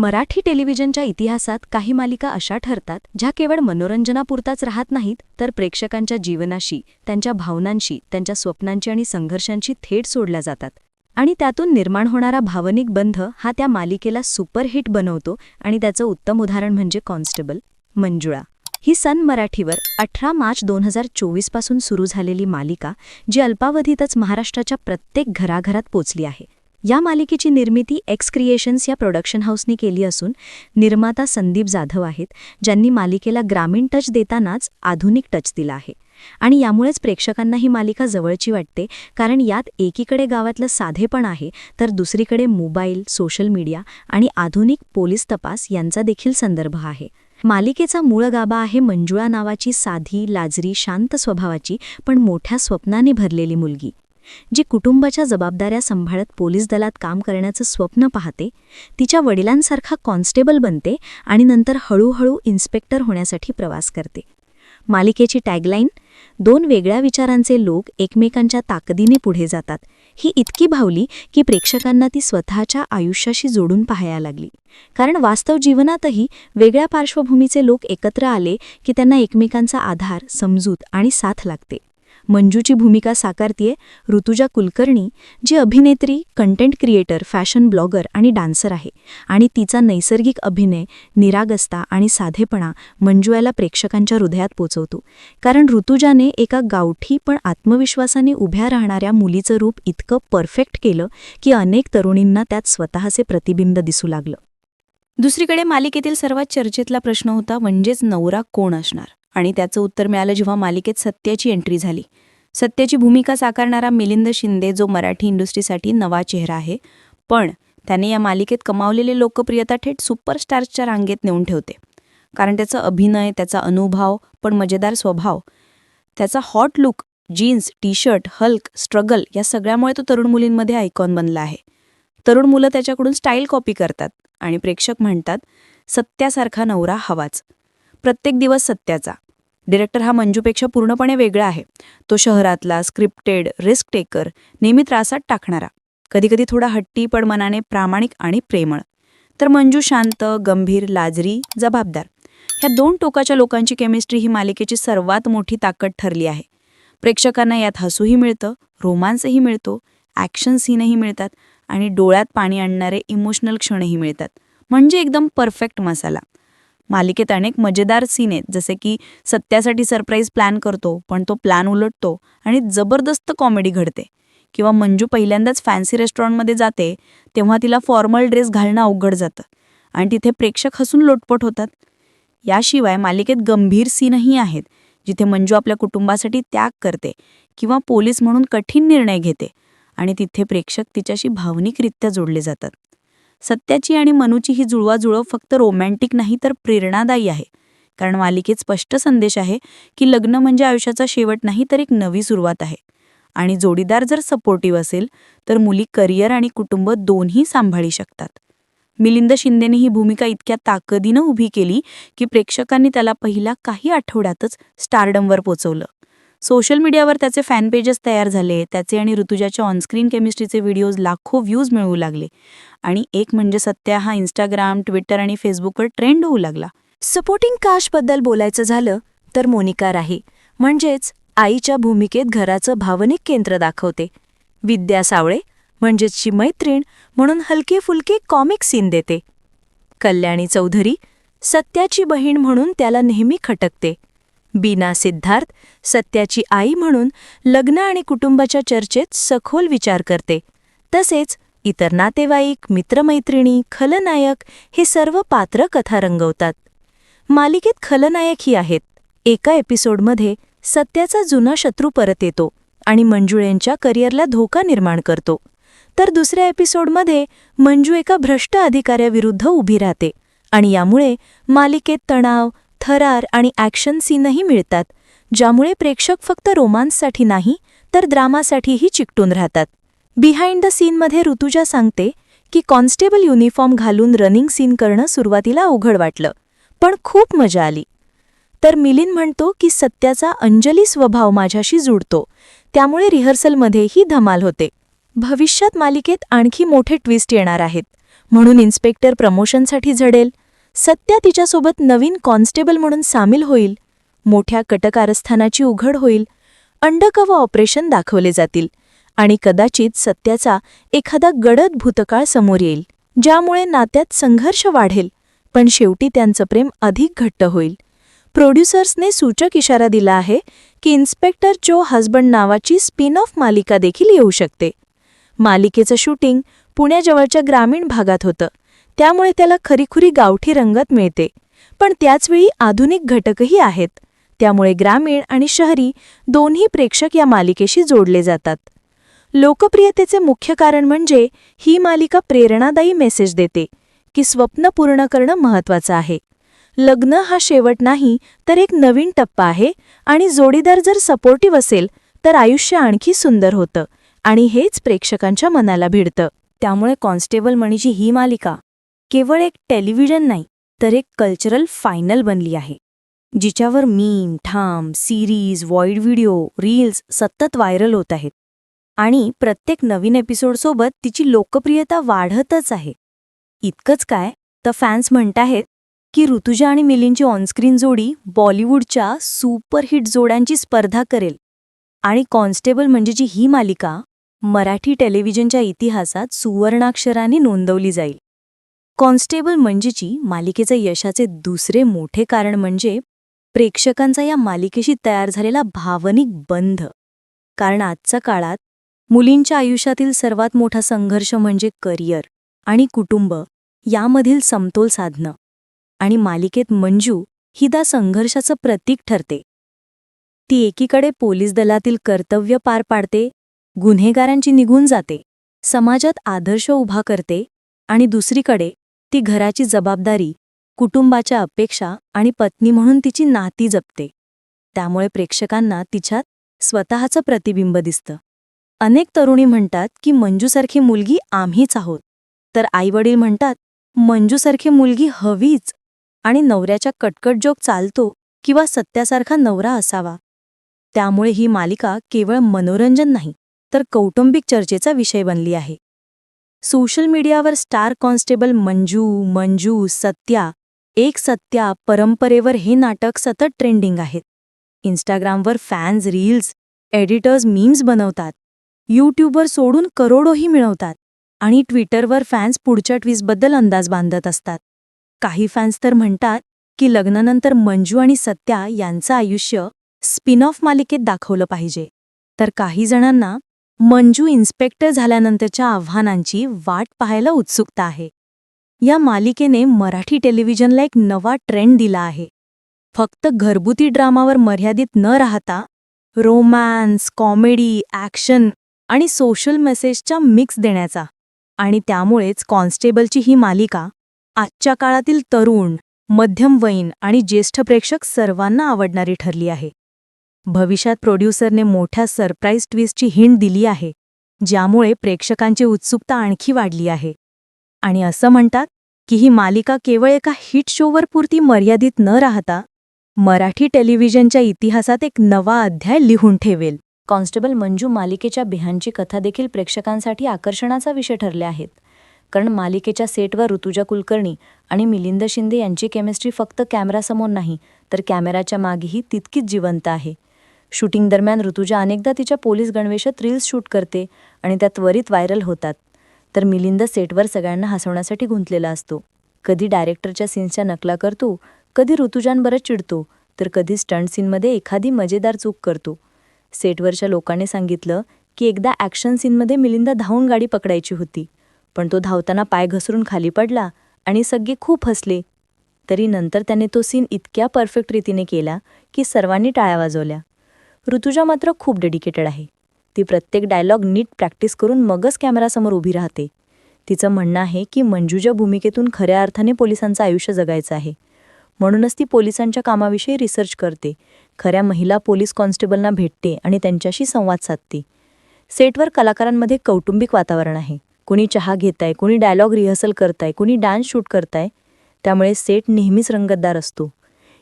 मराठी टेलिव्हिजनच्या इतिहासात काही मालिका अशा ठरतात ज्या केवळ मनोरंजनापुरताच राहत नाहीत तर प्रेक्षकांच्या जीवनाशी त्यांच्या भावनांशी त्यांच्या स्वप्नांची आणि संघर्षांशी थेट सोडल्या जातात. आणि त्यातून निर्माण होणारा भावनिक बंध हा त्या मालिकेला सुपरहिट बनवतो आणि त्याचं उत्तम उदाहरण म्हणजे कॉन्स्टेबल मंजुळा. ही सन मराठीवर अठरा मार्च दोन हजार चोवीसपासून सुरू झालेली मालिका जी अल्पावधीतच महाराष्ट्राच्या प्रत्येक घराघरात पोचली आहे. या मालिकेची निर्मिती एक्स क्रिएशन्स या प्रोडक्शन हाऊसने केली असून निर्माता संदीप जाधव आहेत ज्यांनी मालिकेला ग्रामीण टच देतानाच आधुनिक टच दिला आहे. आणि यामुळेच प्रेक्षकांना ही मालिका जवळची वाटते कारण यात एकीकडे गावातलं साधेपण आहे तर दुसरीकडे मोबाईल सोशल मीडिया आणि आधुनिक पोलीस तपास यांचा देखील संदर्भ आहे. मालिकेचा मूळ गाभा आहे मंजुळा नावाची साधी लाजरी शांत स्वभावाची पण मोठ्या स्वप्नाने भरलेली मुलगी. जी कुटुंबाच्या जबाबदाऱ्या सांभाळत पोलीस दलात काम करण्याचं स्वप्न पाहते तिच्या वडिलांसारखा कॉन्स्टेबल बनते आणि नंतर हळूहळू इन्स्पेक्टर होण्यासाठी प्रवास करते. मालिकेची टॅगलाईन दोन वेगळ्या विचारांचे लोक एकमेकांच्या ताकदीने पुढे जातात. ही इतकी भावली की प्रेक्षकांना ती स्वतःच्या आयुष्याशी जोडून पाहायला लागली. कारण वास्तव जीवनातही वेगळ्या पार्श्वभूमीचे लोक एकत्र आले की त्यांना एकमेकांचा आधार समजूत आणि साथ लागते. मंजूची भूमिका साकारतीये ऋतुजा कुलकर्णी जी अभिनेत्री कंटेंट क्रिएटर फॅशन ब्लॉगर आणि डान्सर आहे. आणि तिचा नैसर्गिक अभिनय निरागस्ता आणि साधेपणा मंजू याला प्रेक्षकांच्या हृदयात पोचवतो. कारण ऋतुजाने एका गावठी पण आत्मविश्वासाने उभ्या राहणाऱ्या मुलीचं रूप इतकं परफेक्ट केलं की अनेक तरुणींना त्यात स्वतःचे प्रतिबिंब दिसू लागलं. दुसरीकडे मालिकेतील सर्वात चर्चेतला प्रश्न होता म्हणजेच नवरा कोण असणार? आणि त्याचं उत्तर मिळालं जेव्हा मालिकेत सत्याची एंट्री झाली. सत्याची भूमिका साकारणारा मिलिंद शिंदे जो मराठी इंडस्ट्रीसाठी नवा चेहरा आहे पण त्याने या मालिकेत कमावलेली लोकप्रियता थेट सुपरस्टार्सच्या रांगेत नेऊन ठेवते. कारण त्याचा अभिनय त्याचा अनुभव पण मजेदार स्वभाव त्याचा hot look jeans T shirt Hulk struggle या सगळ्यामुळे तो तरुण मुलींमध्ये आयकॉन बनला आहे. तरुण मुलं त्याच्याकडून स्टाईल कॉपी करतात आणि प्रेक्षक म्हणतात सत्यासारखा नवरा हवाच. प्रत्येक दिवस सत्याचा. डिरेक्टर हा मंजूपेक्षा पूर्णपणे वेगळा आहे. तो शहरातला स्क्रिप्टेड रिस्क टेकर नेहमी त्रासात टाकणारा. कधीकधी थोडा हट्टी पण मनाने प्रामाणिक आणि प्रेमळ. तर मंजू शांत गंभीर लाजरी जबाबदार. ह्या दोन टोकाच्या लोकांची केमिस्ट्री ही मालिकेची सर्वात मोठी ताकद ठरली आहे. प्रेक्षकांना यात हसूही मिळतं रोमांसही मिळतो ॲक्शन सीनही मिळतात आणि डोळ्यात पाणी आणणारे इमोशनल क्षणही मिळतात. म्हणजे एकदम परफेक्ट मसाला. मालिकेत अनेक मजेदार सीन आहेत. जसे की सत्यासाठी सरप्राईज प्लॅन करतो पण तो प्लॅन उलटतो आणि जबरदस्त कॉमेडी घडते. किंवा मंजू पहिल्यांदाच फॅन्सी रेस्टॉरंटमध्ये जाते तेव्हा तिला फॉर्मल ड्रेस घालणं अवघड जातं आणि तिथे प्रेक्षक हसून लोटपट होतात. याशिवाय मालिकेत गंभीर सीनही आहेत जिथे मंजू आपल्या कुटुंबासाठी त्याग करते किंवा पोलीस म्हणून कठीण निर्णय घेते आणि तिथे प्रेक्षक तिच्याशी भावनिकरित्या जोडले जातात. सत्याची आणि मनूची ही जुळवाजुळव फक्त रोमॅन्टिक नाही तर प्रेरणादायी आहे. कारण मालिकेत स्पष्ट संदेश आहे की लग्न म्हणजे आयुष्याचा शेवट नाही तर एक नवी सुरुवात आहे. आणि जोडीदार जर सपोर्टिव्ह असेल तर मुली करिअर आणि कुटुंब दोन्ही सांभाळी शकतात. मिलिंद शिंदेने ही भूमिका इतक्या ताकदीनं उभी केली की प्रेक्षकांनी त्याला पहिल्या काही आठवड्यातच स्टारडमवर पोचवलं. सोशल मीडियावर त्याचे फॅन पेजेस तयार झाले. त्याचे आणि ऋतुजाच्या ऑनस्क्रीन केमिस्ट्रीचे व्हिडिओज लाखो व्ह्यूज मिळवू लागले. आणि एक म्हणजे सत्या हा इंस्टाग्राम ट्विटर आणि फेसबुकवर ट्रेंड होऊ लागला. सपोर्टिंग कास्टबद्दल बोलायचं झालं तर मोनिका राही. म्हणजेच आईच्या भूमिकेत घराचं भावनिक केंद्र दाखवते. विद्या सावळे म्हणजेचची मैत्रीण म्हणून हलके फुलके कॉमिक सीन देते. कल्याणी चौधरी सत्याची बहीण म्हणून त्याला नेहमी खटकते. बीना सिद्धार्थ सत्याची आई म्हणून लग्न आणि कुटुंबाच्या चर्चेत सखोल विचार करते. तसेच इतर नातेवाईक मित्रमैत्रिणी खलनायक हे सर्व पात्र कथा रंगवतात. मालिकेत खलनायकही आहेत. एका एपिसोडमध्ये सत्याचा जुना शत्रू परत येतो आणि मंजू यांच्या करिअरला धोका निर्माण करतो. तर दुसऱ्या एपिसोडमध्ये मंजू एका भ्रष्ट अधिकाऱ्याविरुद्ध उभी राहते आणि यामुळे मालिकेत तणाव थरार आणि ॲक्शन सीनही मिळतात ज्यामुळे प्रेक्षक फक्त रोमांससाठी नाही तर द्रामासाठीही चिकटून राहतात. बिहाइंड द सीनमध्ये ऋतुजा सांगते की कॉन्स्टेबल युनिफॉर्म घालून रनिंग सीन करणं सुरुवातीला अवघड वाटलं पण खूप मजा आली. तर मिलिन म्हणतो की सत्याचा अंजली स्वभाव माझ्याशी जुडतो त्यामुळे रिहर्सलमध्येही धमाल होते. भविष्यात मालिकेत आणखी मोठे ट्विस्ट येणार आहेत म्हणून इन्स्पेक्टर प्रमोशनसाठी झडेल सत्या तिच्यासोबत नवीन कॉन्स्टेबल म्हणून सामील होईल मोठ्या कटकारस्थानाची उघड होईल अंडकव ऑपरेशन दाखवले जातील आणि कदाचित सत्याचा एखादा गडद भूतकाळ समोर येईल ज्यामुळे नात्यात संघर्ष वाढेल पण शेवटी त्यांचं प्रेम अधिक घट्ट होईल. प्रोड्युसर्सने सूचक इशारा दिला आहे की इन्स्पेक्टर जो हजबंड नावाची स्पिन ऑफ मालिका देखील येऊ शकते. मालिकेचं शूटिंग पुण्याजवळच्या ग्रामीण भागात होतं. त्यामुळे त्याला खरीखुरी गावठी रंगत मिळते. पण त्याचवेळी आधुनिक घटकही आहेत. त्यामुळे ग्रामीण आणि शहरी दोन्ही प्रेक्षक या मालिकेशी जोडले जातात. लोकप्रियतेचे मुख्य कारण म्हणजे ही मालिका प्रेरणादायी मेसेज देते की स्वप्न पूर्ण करणं महत्वाचं आहे. लग्न हा शेवट नाही तर एक नवीन टप्पा आहे आणि जोडीदार जर सपोर्टिव्ह असेल तर आयुष्य आणखी सुंदर होतं आणि हेच प्रेक्षकांच्या मनाला भिडतं. त्यामुळे कॉन्स्टेबल मणीची ही मालिका. केवळ एक टेलिव्हिजन नाही तर एक कल्चरल फायनल बनली आहे जिच्यावर मीम ठाम सिरीज वॉइड व्हिडिओ रील्स सतत व्हायरल होत आहेत. आणि प्रत्येक नवीन एपिसोडसोबत तिची लोकप्रियता वाढतच आहे. इतकंच काय तर फॅन्स म्हणताहेत की ऋतुजा आणि मिलिंदची ऑनस्क्रीन जोडी बॉलिवूडच्या सुपरहिट जोड्यांची स्पर्धा करेल. आणि कॉन्स्टेबल म्हणजेची ही मालिका मराठी टेलिव्हिजनच्या इतिहासात सुवर्णाक्षराने नोंदवली जाईल. कॉन्स्टेबल म्हणजेची मालिकेचे यशाचे दुसरे मोठे कारण म्हणजे प्रेक्षकांचा या मालिकेशी तयार झालेला भावनिक बंध. कारण आजच्या काळात मुलींच्या आयुष्यातील सर्वात मोठा संघर्ष म्हणजे करिअर आणि कुटुंब यामधील समतोल साधणं. आणि मालिकेत मंजू ही दा संघर्षाचं प्रतीक ठरते. ती एकीकडे पोलीस दलातील कर्तव्य पार पाडते गुन्हेगारांची निघून जाते समाजात आदर्श उभा करते आणि दुसरीकडे ती घराची जबाबदारी कुटुंबाच्या अपेक्षा आणि पत्नी म्हणून तिची नाती जपते. त्यामुळे प्रेक्षकांना तिच्यात स्वतःचं प्रतिबिंब दिसतं. अनेक तरुणी म्हणतात की मंजूसारखी मुलगी आम्हीच आहोत. तर आईवडील म्हणतात मंजूसारखी मुलगी हवीच आणि नवऱ्याच्या कटकट जोग चालतो किंवा सत्यासारखा नवरा असावा. त्यामुळे ही मालिका केवळ मनोरंजन नाही तर कौटुंबिक चर्चेचा विषय बनली आहे. सोशल मीडियावर स्टार कॉन्स्टेबल मंजू मंजू सत्या एक सत्या परंपरेवर हे नाटक सतत ट्रेंडिंग आहेत. इंस्टाग्रामवर फॅन्स रील्स एडिटर्स मीम्स बनवतात. यूट्यूबवर सोडून करोडोही मिळवतात. आणि ट्विटरवर फॅन्स पुढच्या ट्विस्टबद्दल अंदाज बांधत असतात. काही फॅन्स तर म्हणतात की लग्नानंतर मंजू आणि सत्या यांचं आयुष्य स्पिन ऑफ मालिकेत दाखवलं पाहिजे. तर काही जणांना मंजू इन्स्पेक्टर झाल्यानंतरच्या आव्हानांची वाट पाहायला उत्सुकता आहे. या मालिकेने मराठी टेलिव्हिजनला एक नवा ट्रेंड दिला आहे. फक्त घरगुती ड्रामावर मर्यादित न राहता रोमॅन्स कॉमेडी ॲक्शन आणि सोशल मेसेजच्या मिक्स देण्याचा आणि त्यामुळेच कॉन्स्टेबलची ही मालिका आजच्या काळातील तरुण मध्यमवयीन आणि ज्येष्ठ प्रेक्षक सर्वांना आवडणारी ठरली आहे. भविष्यात प्रोड्युसरने मोठ्या सरप्राईज ट्विस्टची हिंट दिली आहे ज्यामुळे प्रेक्षकांची उत्सुकता आणखी वाढली आहे. आणि असं म्हणतात की ही मालिका केवळ एका हिट शोवर पुरती मर्यादित न राहता मराठी टेलिव्हिजनच्या इतिहासात एक नवा अध्याय लिहून ठेवेल. कॉन्स्टेबल मंजू मालिकेच्या बिहांची कथा देखील प्रेक्षकांसाठी आकर्षणाचा विषय ठरल्या आहेत. कारण मालिकेच्या सेटवर ऋतुजा कुलकर्णी आणि मिलिंद शिंदे यांची केमिस्ट्री फक्त कॅमेरासमोर नाही तर कॅमेराच्या मागेही तितकीच जिवंत आहे. शूटिंग दरम्यान ऋतुजा अनेकदा तिच्या पोलीस गणवेशात रील्स शूट करते आणि त्या त्वरित व्हायरल होतात. तर मिलिंद सेटवर सगळ्यांना हसवण्यासाठी गुंतलेला असतो. कधी डायरेक्टरच्या सीन्सच्या नकला करतो कधी ऋतुजांबरच चिडतो तर कधी स्टंट सीनमध्ये एखादी मजेदार चूक करतो. सेटवरच्या लोकांनी सांगितलं की एकदा ॲक्शन सीनमध्ये मिलिंदा धावून गाडी पकडायची होती पण तो धावताना पाय घसरून खाली पडला आणि सगळे खूप हसले. तरी नंतर त्याने तो सीन इतक्या परफेक्ट रीतीने केला की सर्वांनी टाळ्या वाजवल्या. ऋतुजा मात्र खूप डेडिकेटेड आहे. ती प्रत्येक डायलॉग नीट प्रॅक्टिस करून मगच कॅमेरासमोर उभी राहते. तिचं म्हणणं आहे की मंजूच्या भूमिकेतून खऱ्या अर्थाने पोलिसांचं आयुष्य जगायचं आहे. म्हणूनच ती पोलिसांच्या कामाविषयी रिसर्च करते. खऱ्या महिला पोलीस कॉन्स्टेबलना भेटते आणि त्यांच्याशी संवाद साधते. सेटवर कलाकारांमध्ये कौटुंबिक वातावरण आहे. कुणी चहा घेताय कुणी डायलॉग रिहर्सल करताय कुणी डान्स शूट करताय त्यामुळे सेट नेहमीच रंगतदार असतो.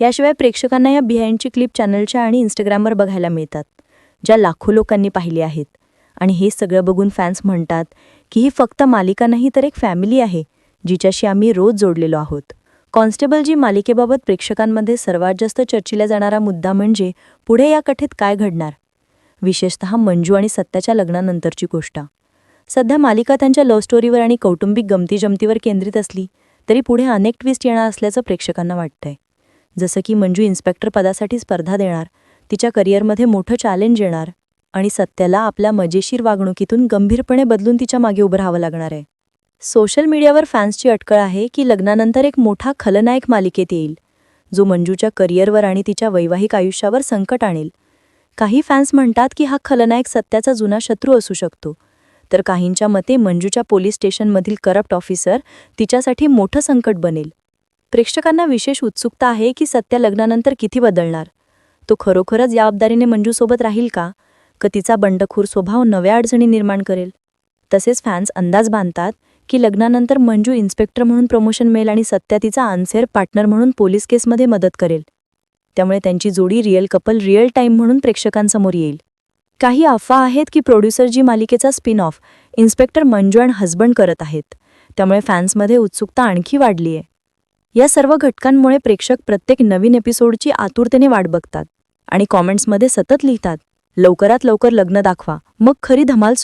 याशिवाय प्रेक्षकांना या बिहाइंडची क्लिप चॅनलच्या आणि इंस्टाग्रामवर बघायला मिळतात ज्या लाखो लोकांनी पाहिली आहेत. आणि हे सगळं बघून फॅन्स म्हणतात की ही फक्त मालिका नाही तर एक फॅमिली आहे जिच्याशी आम्ही रोज जोडलेलो आहोत. कॉन्स्टेबल जी मालिकेबाबत प्रेक्षकांमध्ये सर्वात जास्त चर्चिला जाणारा मुद्दा म्हणजे पुढे या कथेत काय घडणार? विशेषतः मंजू आणि सत्याच्या लग्नानंतरची गोष्ट. सध्या मालिका त्यांच्या लव्ह स्टोरीवर आणि कौटुंबिक गमतीजमतीवर केंद्रित असली तरी पुढे अनेक ट्विस्ट येणार असल्याचं प्रेक्षकांना वाटतंय. जसं की मंजू इन्स्पेक्टर पदासाठी स्पर्धा देणार तिच्या करिअरमध्ये मोठं चॅलेंज येणार आणि सत्याला आपल्या मजेशीर वागणुकीतून गंभीरपणे बदलून तिच्यामागे उभं राहावं लागणार आहे. सोशल मीडियावर फॅन्सची अटकळ आहे की लग्नानंतर एक मोठा खलनायक मालिकेत येईल जो मंजूच्या करिअरवर आणि तिच्या वैवाहिक आयुष्यावर संकट आणेल. काही फॅन्स म्हणतात की हा खलनायक सत्याचा जुना शत्रू असू शकतो तर काहींच्या मते मंजूच्या पोलीस स्टेशनमधील करप्ट ऑफिसर तिच्यासाठी मोठं संकट बनेल. प्रेक्षकांना विशेष उत्सुकता आहे की सत्या लग्नानंतर किती बदलणार? तो खरोखरच जबाबदारीने मंजूसोबत राहील का? का तिचा बंडखोर स्वभाव नव्या अडचणी निर्माण करेल. तसेच फॅन्स अंदाज बांधतात की लग्नानंतर मंजू इन्स्पेक्टर म्हणून प्रमोशन मिळेल आणि सत्या तिचा आन्सेर पार्टनर म्हणून पोलीस केसमध्ये मदत करेल. त्यामुळे त्यांची जोडी रिअल कपल रिअल टाईम म्हणून प्रेक्षकांसमोर येईल. काही अफवा आहेत की प्रोड्युसर जी मालिकेचा spin off inspector Manju and husband करत आहेत. त्यामुळे फॅन्समध्ये उत्सुकता आणखी वाढली आहे या सर्व घटकांमुळे प्रेक्षक प्रत्येक नवीन एपिसोडची आतुरतेने वाट बघतात आणि कॉमेंट्समध्ये सतत लिहितात लवकरात लवकर लग्न दाखवा मग खरी धमाल